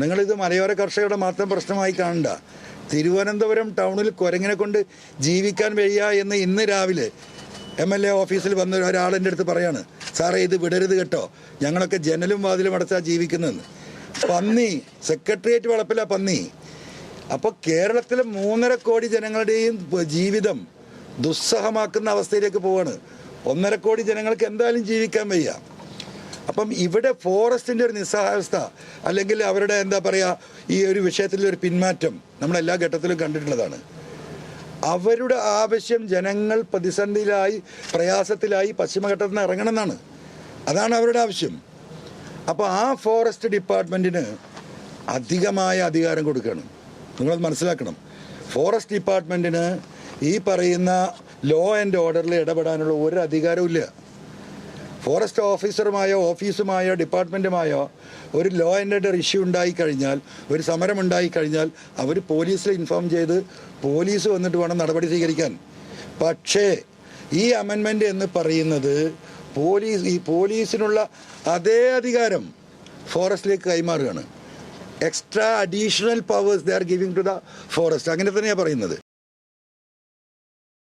നിങ്ങളിത് മലയോര കർഷകരുടെ മാത്രം പ്രശ്നമായി കാണണ്ട. തിരുവനന്തപുരം ടൗണിൽ കുരങ്ങിനെ കൊണ്ട് ജീവിക്കാൻ വയ്യ എന്ന് ഇന്ന് രാവിലെ എം എൽ എ ഓഫീസിൽ വന്ന ഒരാളെന്റെ അടുത്ത് പറയാണ്. സാറേ ഇത് വിടരുത് കേട്ടോ. ഞങ്ങളൊക്കെ ജനലും വാതിലും അടച്ചാ ജീവിക്കുന്നതെന്ന്. പന്നി സെക്രട്ടേറിയറ്റ് വളപ്പില്ല പന്നി. അപ്പോൾ കേരളത്തിലെ മൂന്നര കോടി ജനങ്ങളുടെയും ജീവിതം ദുസ്സഹമാക്കുന്ന അവസ്ഥയിലേക്ക് പോവാണ്. ഒന്നര കോടി ജനങ്ങൾക്ക് എന്തായാലും ജീവിക്കാൻ വയ്യ. അപ്പം ഇവിടെ ഫോറസ്റ്റിന്റെ ഒരു നിസ്സഹാവസ്ഥ അല്ലെങ്കിൽ അവരുടെ എന്താ പറയുക ഈ ഒരു വിഷയത്തിൽ ഒരു പിന്മാറ്റം നമ്മളെല്ലാ ഘട്ടത്തിലും കണ്ടിട്ടുള്ളതാണ്. അവരുടെ ആവശ്യം ജനങ്ങൾ പ്രതിസന്ധിയിലായി പ്രയാസത്തിലായി പശ്ചിമഘട്ടത്തിൽ നിന്ന് ഇറങ്ങണം എന്നാണ് അതാണ് അവരുടെ ആവശ്യം. അപ്പോൾ ആ ഫോറസ്റ്റ് ഡിപ്പാർട്ട്മെന്റിന് അധികമായ അധികാരം കൊടുക്കണം നിങ്ങളത് മനസ്സിലാക്കണം. ഫോറസ്റ്റ് ഡിപ്പാർട്ട്മെന്റിന് ഈ പറയുന്ന ലോ ആൻഡ് ഓർഡറിൽ ഇടപെടാനുള്ള ഒരു അധികാരവും ഇല്ല. ഫോറസ്റ്റ് ഓഫീസറുമായോ ഓഫീസുമായോ ഡിപ്പാർട്ട്മെന്റുമായോ ഒരു ലോ ആൻഡ് ഓർഡർ ഇഷ്യൂ ഉണ്ടായിക്കഴിഞ്ഞാൽ ഒരു സമരം ഉണ്ടായിക്കഴിഞ്ഞാൽ അവർ പോലീസിൽ ഇൻഫോം ചെയ്ത് പോലീസ് വന്നിട്ട് വേണം നടപടി സ്വീകരിക്കാൻ. പക്ഷേ ഈ അമെൻമെന്റ് എന്ന് പറയുന്നത് പോലീസ് ഈ പോലീസിനുള്ള അതേ അധികാരം ഫോറസ്റ്റിലേക്ക് കൈമാറുകയാണ്. Extra additional powers they are giving to the forest അങ്ങനെ തന്നെയാണ് പറയുന്നത്.